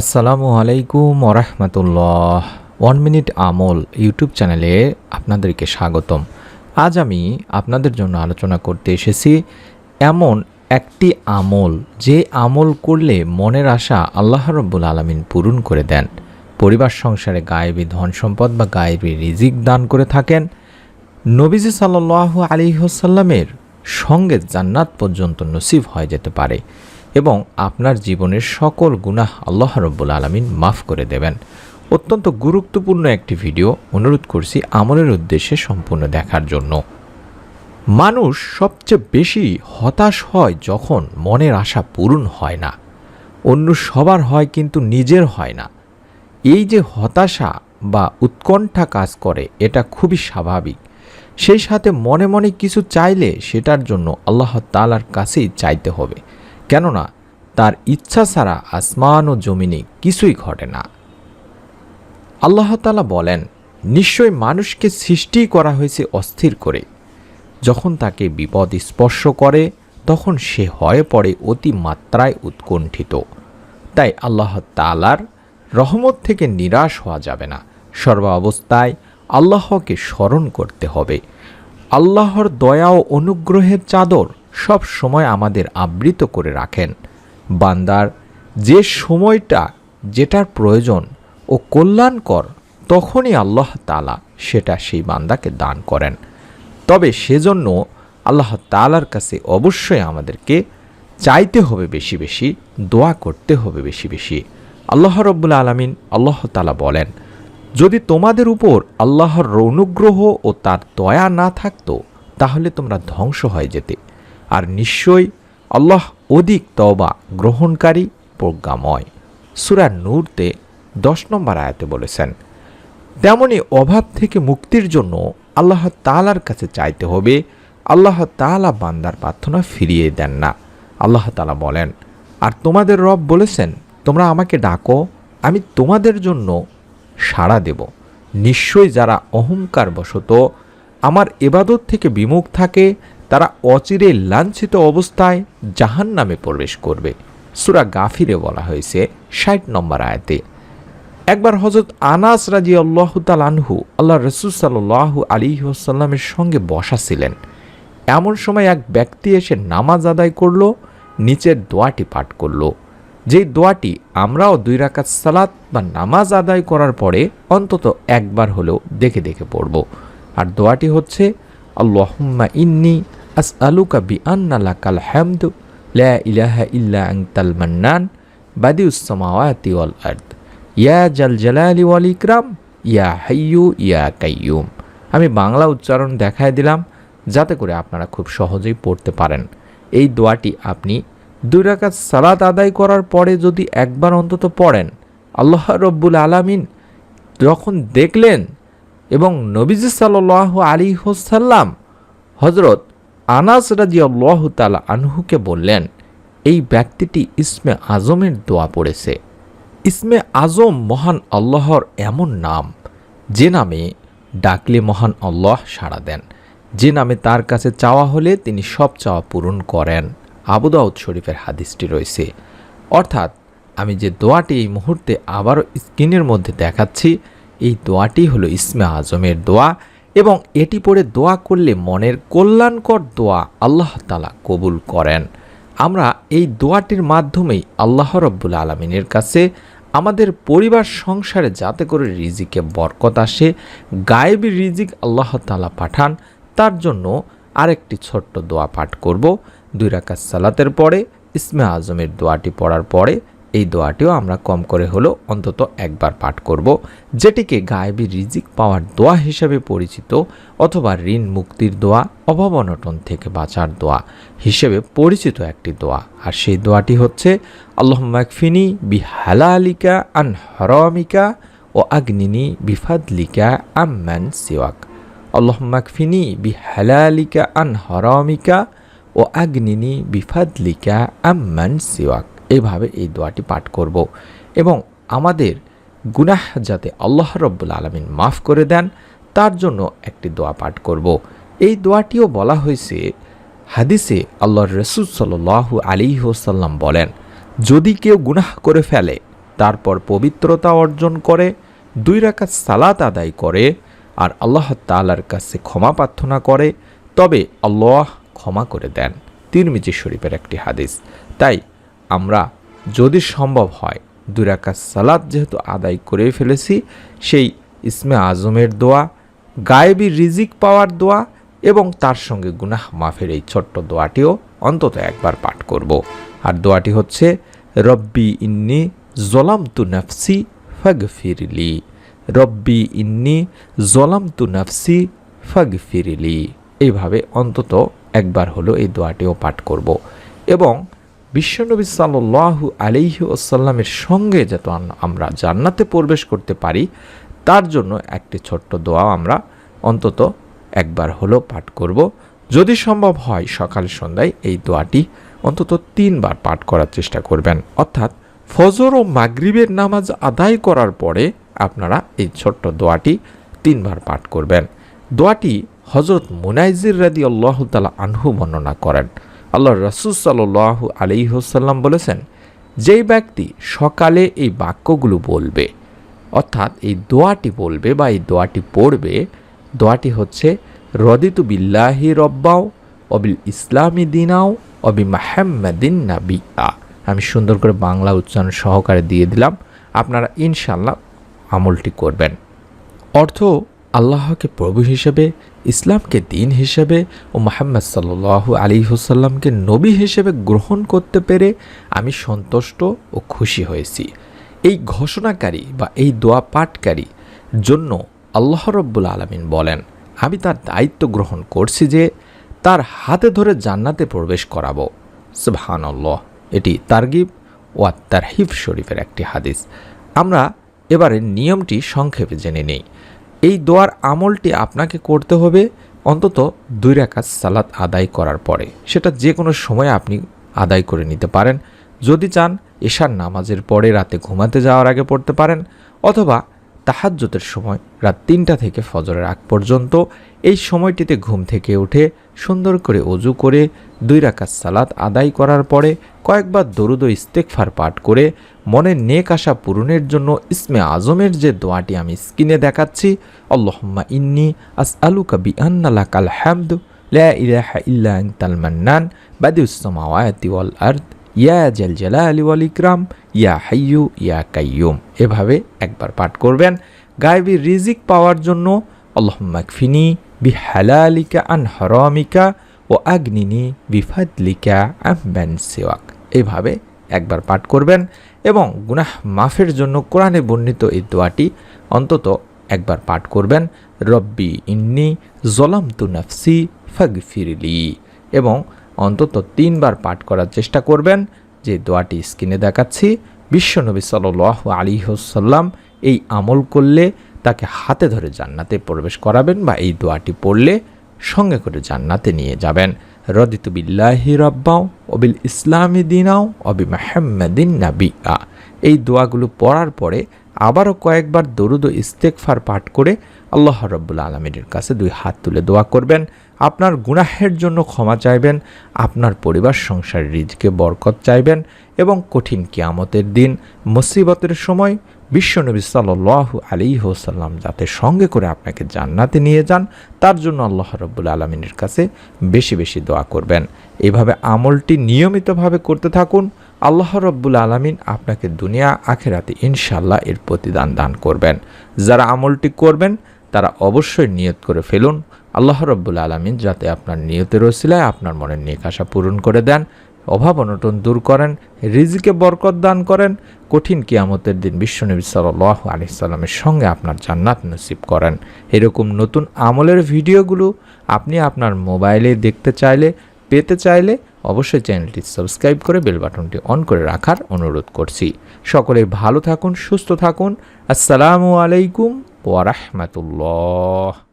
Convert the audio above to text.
আসসালামু আলাইকুম ওরহমতুল্লাহ। ওয়ান মিনিট আমল ইউটিউব চ্যানেলে আপনাদেরকে স্বাগতম। আজ আমি আপনাদের জন্য আলোচনা করতে এসেছি এমন একটি আমল যে আমল করলে মনের আশা আল্লাহ রব্বুল আলমিন পূরণ করে দেন। পরিবার, সংসারে গায়েবী ধন সম্পদ বা গায়েবী রিজিক দান করে থাকেন। নবীজি সাল্লাহ আলী হোসাল্লামের সঙ্গে জান্নাত পর্যন্ত নসিব হয়ে যেতে পারে। এবং আপনার জীবনের সকল গুনাহ আল্লাহ রব্বুল আলমিন মাফ করে দেবেন। অত্যন্ত গুরুত্বপূর্ণ একটি ভিডিও অনুরোধ করছি আমলের উদ্দেশ্যে সম্পূর্ণ দেখার জন্য। মানুষ সবচেয়ে বেশি হতাশ হয় যখন মনের আশা পূরণ হয় না। অন্য সবার হয় কিন্তু নিজের হয় না। এই যে হতাশা বা উৎকণ্ঠা কাজ করে, এটা খুবই স্বাভাবিক। সেই সাথে মনে মনে কিছু চাইলে সেটার জন্য আল্লাহ তালার কাছেই চাইতে হবে। কেননা তার ইচ্ছা ছাড়া আসমান ও জমিনে কিছুই ঘটে না। আল্লাহ তালা বলেন, নিশ্চয় মানুষকে সৃষ্টি করা হয়েছে অস্থির করে। যখন তাকে বিপদ স্পর্শ করে, তখন সে হয়ে পড়ে অতি মাত্রায় উৎকণ্ঠিত। তাই আল্লাহ তালার রহমত থেকে নিরাশ হওয়া যাবে না। সর্বাবস্থায় আল্লাহকে স্মরণ করতে হবে। আল্লাহর দয়া ও অনুগ্রহের চাদর সব সময় আমাদের আবৃত করে রাখেন। বান্দার যে সময়টা যেটার প্রয়োজন ও কল্যাণকর, তখনই আল্লাহ তালা সেটা সেই বান্দাকে দান করেন। তবে সেজন্য আল্লাহ তালার কাছে অবশ্যই আমাদেরকে চাইতে হবে বেশি বেশি, দোয়া করতে হবে বেশি বেশি। আল্লাহ রব্বুল আলমিন আল্লাহ তালা বলেন, যদি তোমাদের উপর আল্লাহর অনুগ্রহ ও তার দয়া না থাকতো, তাহলে তোমরা ধ্বংস হয়ে যেতে। আর নিশ্চয়ই আল্লাহ অধিক তবা গ্রহণকারী, প্রজ্ঞাময়। সুরা নূরতে দশ নম্বর আয়াতে বলেছেন, তেমনি অভাব থেকে মুক্তির জন্য আল্লাহ তালার কাছে চাইতে হবে। আল্লাহ তালা বান্দার প্রার্থনা ফিরিয়ে দেন না। আল্লাহ তালা বলেন, আর তোমাদের রব বলেছেন, তোমরা আমাকে ডাকো, আমি তোমাদের জন্য সাড়া দেব। নিশ্চয়ই যারা অহংকার বশত আমার এবাদত থেকে বিমুখ থাকে তারা অচিরে লাঞ্ছিত অবস্থায় জাহান নামে প্রবেশ করবে। সুরা গাফিরে বলা হয়েছে ষাট নম্বর আয়াতে। একবার হজরত আনাস রাজি আল্লাহ আনহু আল্লাহ রসুল সাল্লাহ আলী ওসাল্লামের সঙ্গে বসা ছিলেন। এমন সময় এক ব্যক্তি এসে নামাজ আদায় করল, নিচের দোয়াটি পাঠ করল। যেই দোয়াটি আমরাও দুই রাকাত সালাত বা নামাজ আদায় করার পরে অন্তত একবার হলেও দেখে দেখে পড়ব। আর দোয়াটি হচ্ছে, আল্লাহুম্মা ইন্নি আস আলুকা বি আন্না লাকাল হ্যামদ লা ইলাহা ইল্লা আনতাল মান্নান বাদিউস সামাওয়াতি ওয়াল আরদ ইয়া জাল জালালি ওয়াল ইকরাম ইয়া হাইয়ু ইয়া কাইয়ুম আমি বাংলা উচ্চারণ দেখায় দিলাম, যাতে করে আপনারা খুব সহজেই পড়তে পারেন। এই দোয়াটি আপনি দুই রাকাত সালাত আদায় করার পরে যদি একবার অন্তত পড়েন, আল্লাহ রব্বুল আলামিন যখন দেখলেন এবং নবীজি সাল্লাহ আলী হোসাল্লাম হজরত আনাস রাজি আল্লাহ তালা আনহুকে বললেন, এই ব্যক্তিটি ইসমে আজমের দোয়া পড়েছে। ইসমে আজম মহান আল্লাহর এমন নাম, যে নামে ডাকলে মহান আল্লাহ সাড়া দেন। যে নামে তার কাছে চাওয়া হলে তিনি সব চাওয়া পূরণ করেন। আবুদাউদ শরীফের হাদিসটি রয়েছে। অর্থাৎ, আমি যে দোয়াটি এই মুহূর্তে আবারও স্ক্রিনের মধ্যে দেখাচ্ছি, এই দোয়াটি হলো ইসমে আজমের দোয়া। এবং এটি পড়ে দোয়া করলে মনের কল্যাণকর দোয়া আল্লাহ তালা কবুল করেন। আমরা এই দোয়াটির মাধ্যমেই আল্লাহ রব্বুল আলমিনের কাছে আমাদের পরিবার, সংসারে যাতে করে রিজিকে বরকত আসে, গায়েবী রিজিক আল্লাহ তালা পাঠান, তার জন্য আরেকটি ছোট্ট দোয়া পাঠ করব। দুই রাকাত সালাতের পরে ইসমে আজমের দোয়াটি পড়ার পরে এই দোয়াটিও আমরা কম করে হলেও অন্তত একবার পাঠ করব, যেটিকে গায়েবী রিজিক পাওয়ার দোয়া হিসেবে পরিচিত অথবা ঋণ মুক্তির দোয়া, অভাব অনটন থেকে বাঁচার দোয়া হিসেবে পরিচিত একটি দোয়া। আর সেই দোয়াটি হচ্ছে আল্লাহ মাকফিনি হালালিকা আন হরমিকা ও আগ্নিনি বিফাদলিকা আম্মান সিওয়াক। আল্লাহ মাকফিনি হালালিকা আন হরমিকা ও আগ্নিনি বিফাদলিকা আম্মান সিওয়াক। এইভাবে এই দোয়াটি পাঠ করব। এবং আমাদের গুনাহ যাতে আল্লাহ রব্বুল আলমিন মাফ করে দেন, তার জন্য একটি দোয়া পাঠ করব। এই দোয়াটিও বলা হয়েছে, হাদিসে আল্লাহর রসুল সাল্লাহ আলী ওসাল্লাম বলেন, যদি কেউ গুনাহ করে ফেলে, তারপর পবিত্রতা অর্জন করে, দুই রাকাত সালাত আদায় করে, আর আল্লাহ তালার কাছে ক্ষমা প্রার্থনা করে, তবে আল্লাহ ক্ষমা করে দেন। তিরমিজি শরীফের একটি হাদিস। তাই আমরা যদি সম্ভব হয়, দুই রাকাত সালাত যেহেতু আদায় করে ফেলেছি, সেই ইসমে আজমের দোয়া, গায়েবী রিজিক পাওয়ার দোয়া এবং তার সঙ্গে গুনাহ মাফের এই ছোট্ট দোয়াটিও অন্তত একবার পাঠ করব। আর দোয়াটি হচ্ছে, রব্বি ইন্নি জলাম তু নাফসি ফাগফিরলি। রব্বি ইন্নি জলাম তু নাফসি ফাগফিরলি। এইভাবে অন্তত একবার হলো এই দোয়াটিও পাঠ করব। এবং বিশ্বনবী সাল্লাল্লাহু আলাইহি ওসাল্লামের সঙ্গে যাতে আমরা জান্নাতে প্রবেশ করতে পারি, তার জন্য একটি ছোট্ট দোয়া আমরা অন্তত একবার হলো পাঠ করব। যদি সম্ভব হয়, সকাল সন্ধ্যায় এই দোয়াটি অন্তত তিনবার পাঠ করার চেষ্টা করবেন। অর্থাৎ ফজর ও মাগরিবের নামাজ আদায় করার পরে আপনারা এই ছোট্ট দোয়াটি তিনবার পাঠ করবেন। দোয়াটি হজরত মুনাইজির রাদি আল্লাহ তালা আনহু বর্ণনা করেন। আল্লাহ রসুল সাল্লাহ আলিহসাল্লাম বলেছেন, যেই ব্যক্তি সকালে এই বাক্যগুলো বলবে, অর্থাৎ এই দোয়াটি বলবে বা এই দোয়াটি পড়বে, দোয়াটি হচ্ছে, রদিতু বিল্লাহি রব্বাও অবিল ইসলামী দিনাও অবি মাহাম্মাদিন নাবিয়া। আমি সুন্দর করে বাংলা উচ্চারণ সহকারে দিয়ে দিলাম। আপনারা ইনশাল্লাহ আমলটি করবেন। অর্থ আল্লাহকে প্রভু হিসেবে, ইসলামকে দিন হিসেবে ও মোহাম্মদ সাল্লাহ আলী হুসাল্লামকে নবী হিসেবে গ্রহণ করতে পেরে আমি সন্তুষ্ট ও খুশি হয়েছি। এই ঘোষণাকারী বা এই দোয়া পাঠকারী জন্য আল্লাহ রব্বুল আলমিন বলেন, আমি তার দায়িত্ব গ্রহণ করছি যে তার হাতে ধরে জান্নাতে প্রবেশ করাবো। সুবহানাল্লাহ, এটি তারগিব ও তারহিফ শরীফের একটি হাদিস। আমরা এবারে নিয়মটি সংক্ষেপে জেনে নেই। এই দোয়ার আমলটি আপনাকে করতে হবে অন্তত দুই রাকাত সালাত আদায় করার পরে। সেটা যে কোনো সময় আপনি আদায় করে নিতে পারেন। যদি চান এশার নামাজের পরে রাতে ঘুমাতে যাওয়ার আগে পড়তে পারেন অথবা তাহাজ্যতের সময় রাত তিনটা থেকে ফজরের আগ পর্যন্ত এই সময়টিতে ঘুম থেকে উঠে সুন্দর করে অজু করে দুই রাকাত সালাত আদায় করার পরে কয়েকবার দরুদ ও ইস্তেকফার পাঠ করে মনের নেক আশা পূরণের জন্য ইসমে আজমের যে দোয়াটি আমি স্ক্রিনে দেখাচ্ছি, আল্লাহম্মা ইন্নি আস আলু কাবি আন্নালা কাল হ্যামদ লা ইলাহা ইল্লা আনতাল মান্নান, বাদিউস সামাওয়াতি ওয়াল ইয়া ওয়াল ইকরাম, ইয়া হাইয়ু, ইয়া কাইয়ুম। এভাবে একবার পাঠ করবেন। গায়েবী রিজিক পাওয়ার জন্য আল্লাহম্মা কফিনি বিহালালিকা আন হরামিকা ও আগ্নিনি বিফাদলিকা আম্বান সেওয়াক এভাবে একবার পাঠ করবেন এবং গুনাহ মাফের জন্য কোরআনে বর্ণিত এই দোয়াটি অন্তত একবার পাঠ করবেন। রব্বি ইন্নি জলাম তু নাফসি ফাগফিরলি। এবং অন্তত তিনবার পাঠ করার চেষ্টা করবেন। যে দোয়াটি স্ক্রিনে দেখাচ্ছি, বিশ্বনবী সাল আলী হোসাল্লাম এই আমল করলে তাকে হাতে ধরে জান্নাতে প্রবেশ করাবেন বা এই দোয়াটি পড়লে সঙ্গে করে জান্নাতে নিয়ে যাবেন। রদিতু বিল্লাহি রব্বাও অবিল ইসলামী দিনাও অবি মাহমদিন নাবিয়া। এই দোয়াগুলো পড়ার পরে আবারও কয়েকবার দরুদ ইস্তেকফার পাঠ করে আল্লাহ রব্বুল আলমীর কাছে দুই হাত তুলে দোয়া করবেন। আপনার গুনাহের জন্য ক্ষমা চাইবেন, আপনার পরিবার, সংসার, রিজকে বরকত চাইবেন এবং কঠিন কিয়ামতের দিন, মুসিবতের সময় বিশ্বনবী সাল্লাহ আলী হোসাল্লাম যাতে সঙ্গে করে আপনাকে জান্নাতে নিয়ে যান, তার জন্য আল্লাহ রব্বুল আলমিনের কাছে বেশি বেশি দোয়া করবেন। এইভাবে আমলটি নিয়মিতভাবে করতে থাকুন। আল্লাহ রব্বুল আলমিন আপনাকে দুনিয়া, আখেরাতে ইনশাল্লাহ এর প্রতিদান দান করবেন। যারা আমলটি করবেন, তারা অবশ্যই নিয়ত করে ফেলুন। আল্লাহ রব্বুল আলমিন যাতে আপনার নিয়তের ওসিলায় আপনার মনের নিক আশা পূরণ করে দেন, অভাব অনটন দূর করেন, রিজিকে বরকত দান করেন কঠিন কিয়ামতের দিন বিশ্বনবী সাল্লাহ আলি সাল্লামের সঙ্গে আপনার জান্নাত নসিব করেন। এরকম নতুন আমলের ভিডিওগুলো আপনি আপনার মোবাইলে দেখতে চাইলে, পেতে চাইলে অবশ্যই চ্যানেলটি সাবস্ক্রাইব করে বেল বাটনটি অন করে রাখার অনুরোধ করছি। সকলে ভালো থাকুন, সুস্থ থাকুন। আসসালামু আলাইকুম ওয়ারহমতুল্লাহ